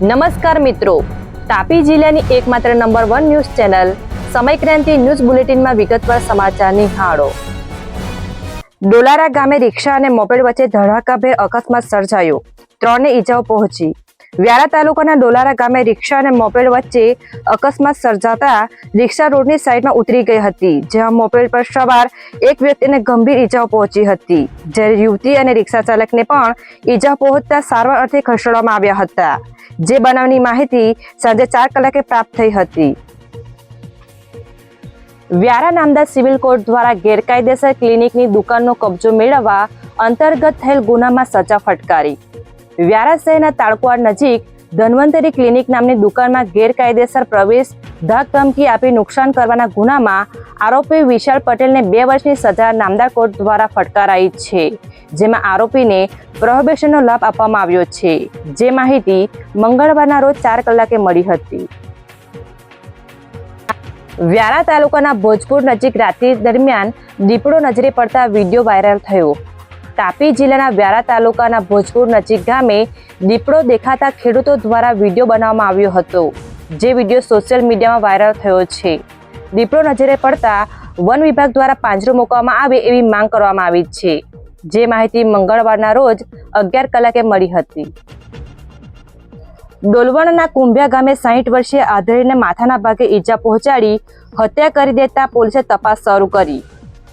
નમસ્કાર મિત્રો. તાપી જિલ્લાની એકમાત્ર number one news channel Samaykranti news બુલેટિનમાં વિગતવાર સમાચાર નિહાળો ડોલારા ગામે રિક્ષા અને મોપેડ વચ્ચે ધડાકાભેર અકસ્માત સર્જાયો. ત્રણને ઈજાઓ પહોંચી. વ્યારા તાલુકાના ડોલારા ગામે રિક્ષા અને મોપેડ વચ્ચે અકસ્માત સર્જાતા રિક્ષા રોડની સાઈડમાં ઉતરી ગઈ હતી, જ્યાં મોપેડ પર સવાર એક વ્યક્તિને ગંભીર ઈજાઓ પહોંચી હતી. જ્યારે યુવતી અને રિક્ષા ચાલકને પણ ઈજા પહોંચતા સારવાર અર્થે ખસેડવામાં આવ્યા હતા. જે બનાવની માહિતી સાંજે ચાર કલાકે પ્રાપ્ત થઈ હતી. વ્યારા નામદા સિવિલ કોર્ટ દ્વારા ગેરકાયદેસર ક્લિનિકની દુકાનનો કબજો મેળવવા અંતર્ગત થયેલ ગુનામાં સજા ફટકારી. વ્યારા શહેરના તાળકવાડ નજીક ધન્વંતરી ક્લિનિક નામની દુકાનમાં ગેરકાયદેસર પ્રવેશ ધમકી આપી નુકસાન કરવાના ગુનામાં આરોપી વિશાલ પટેલને બે વર્ષની સજા નામદાર કોર્ટ દ્વારા ફટકારાઈ છે, જેમાં આરોપીને પ્રોહિબિશનનો લાભ આપવામાં આવ્યો છે. જે માહિતી મંગળવારના રોજ ચાર કલાકે મળી હતી. વ્યારા તાલુકાના ભોજપુર નજીક રાત્રિ દરમિયાન દીપડો નજરે પડતા વીડિયો વાયરલ થયો. તાપી જિલ્લાના વ્યારા તાલુકાના ભોજપુર નજીક ગામે દીપડો દેખાતા ખેડૂતો દ્વારા વીડિયો બનાવવામાં આવ્યો હતો, જે વીડિયો સોશિયલ મીડિયામાં વાયરલ થયો છે. દીપડો નજરે પડતા વન વિભાગ દ્વારા પાંજરો મૂકવામાં આવે એવી માંગ કરવામાં આવી છે, જે માહિતી મંગળવારના રોજ અગિયાર કલાકે મળી હતી. ડોલવણના કુંભિયા ગામે સાહીઠ વર્ષીય આધેડીને માથાના ભાગે ઈજા પહોંચાડી હત્યા કરી દેતા પોલીસે તપાસ શરૂ કરી.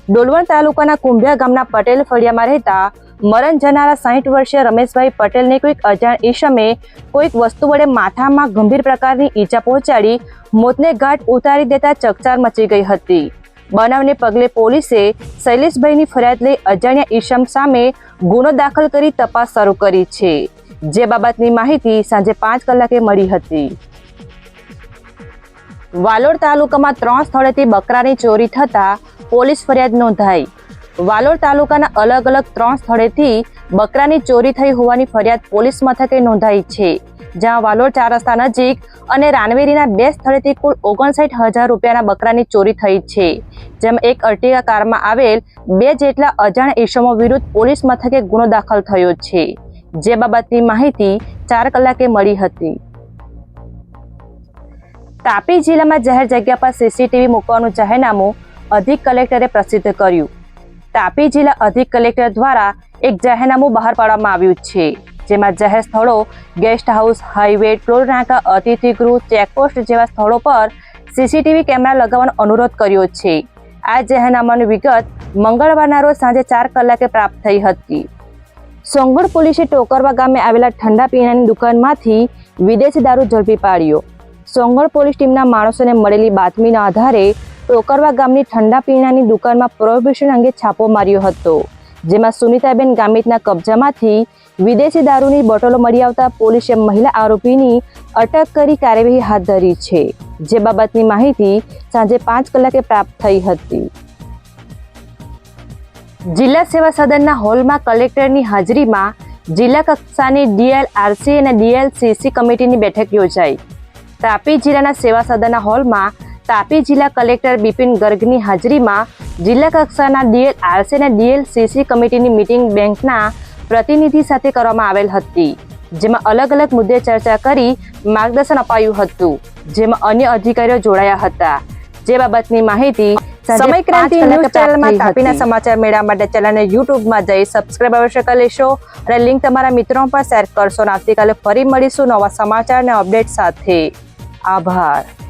ડોલવણ તાલુકાના કુંભિયા ગામના પટેલ ફળિયામાં રહેતા મરણ જનારા સાહીઠ વર્ષીય રમેશભાઈ પટેલને કોઈક અજાણ ઈશમે કોઈક વસ્તુ વડે માથામાં ગંભીર પ્રકારની ઈજા પહોંચાડી મોતને ઘાટ ઉતારી દેતા ચકચાર મચી ગઈ હતી. બનાવને પગલે પોલીસે શૈલેષભાઈની ફરિયાદ લઈ અજાણ્યા ઈશમ સામે ગુનો દાખલ કરી તપાસ શરૂ કરી છે. જે બાબતની માહિતી સાંજે પાંચ કલાકે મળી હતી. વાલોડ તાલુકામાં ત્રણ સ્થળેથી બકરાની ચોરી થતા પોલીસ ફરિયાદ નોંધાઈ. વાલોડ તાલુકાના અલગ અલગ ત્રણ સ્થળેથી બકરાની ચોરી થઈ હોવાની ફરિયાદ પોલીસ મથકે નોંધાઈ છે, જ્યાં વાલોડ ચાર રસ્તા નજીક અને રાનવેરીના બે સ્થળેથી કુલ ઓગણસાઠ હજાર રૂપિયાના બકરાની ચોરી થઈ છે, જેમાં એક અર્ટિગા કારમાં આવેલ બે જેટલા અજાણ ઈસમો વિરુદ્ધ પોલીસ મથકે ગુનો દાખલ થયો છે, જે બાબતની માહિતી ચાર કલાકે મળી હતી. તાપી જિલ્લામાં જાહેર જગ્યા પર સીસીટીવી મૂકવાનું જાહેરનામું અધિક કલેક્ટરે પ્રસિદ્ધ કર્યું. તાપી જિલ્લા અધિક કલેક્ટર દ્વારા એક જાહેરનામું બહાર પાડવામાં આવ્યું છે, જેમાં જાહેર સ્થળો, ગેસ્ટ હાઉસ, હાઈવે, ટોલ નાકા, અતિથિ ગૃહ, ચેકપોસ્ટ જેવા સ્થળો પર સીસીટીવી કેમેરા લગાવવાનો અનુરોધ કર્યો છે. આ જાહેરનામાની વિગત મંગળવારના રોજ સાંજે ચાર કલાકે પ્રાપ્ત થઈ હતી. સોંગણ પોલીસે ટોકરવા ગામે આવેલા ઠંડા પીણાની દુકાનમાંથી વિદેશી દારૂ ઝડપી પાડ્યો. સોંગણ પોલીસ ટીમના માણસોને મળેલી બાતમીના આધારે ટોકરવા ગામની ઠંડા પીણાની દુકાનમાં પ્રોહિબિશન અંગે છાપો માર્યો હતો, જેમાં સુનિતાબેન ગામિતના કબજામાંથી વિદેશી દારૂની બોટલો મળી આવતા પોલીસે મહિલા આરોપીની અટક કરી કાર્યવાહી હાથ ધરી છે, જે બાબતની માહિતી સાંજે પાંચ કલાકે પ્રાપ્ત થઈ હતી. જિલ્લા સેવા સદનના હોલમાં કલેક્ટરની હાજરીમાં જિલ્લા કક્ષાની ડીએલઆરસી અને ડીએલસીસી કમિટીની બેઠક યોજાઈ. તાપી જિલ્લાના સેવા સદનના હોલમાં તાપી જિલ્લા કલેક્ટર બિપિન ગર્ગની હાજરીમાં જિલ્લા કક્ષાના ડીએલઆરસી અને ડીએલસીસી કમિટીની મિટિંગ બેંકના પ્રતિનિધિ સાથે કરવામાં આવેલ હતી જેમાં અલગ અલગ મુદ્દે ચર્ચા કરી માર્ગદર્શન અપાયું હતું જેમાં અન્ય અધિકારીઓ જોડાયા હતા. જે બાબતની માહિતી સમય ક્રાંતિ ન્યૂઝ ચેનલમાં તાપીના સમાચાર મેળવવા માટે ચેનલને યુટ્યુબમાં જઈ સબસ્ક્રાઇબ અવશ્ય કરી લેશો અને લિંક તમારા મિત્રો પર શેર કરશો અને આવતીકાલે ફરી મળીશું નવા સમાચાર અને અપડેટ સાથે. આભાર.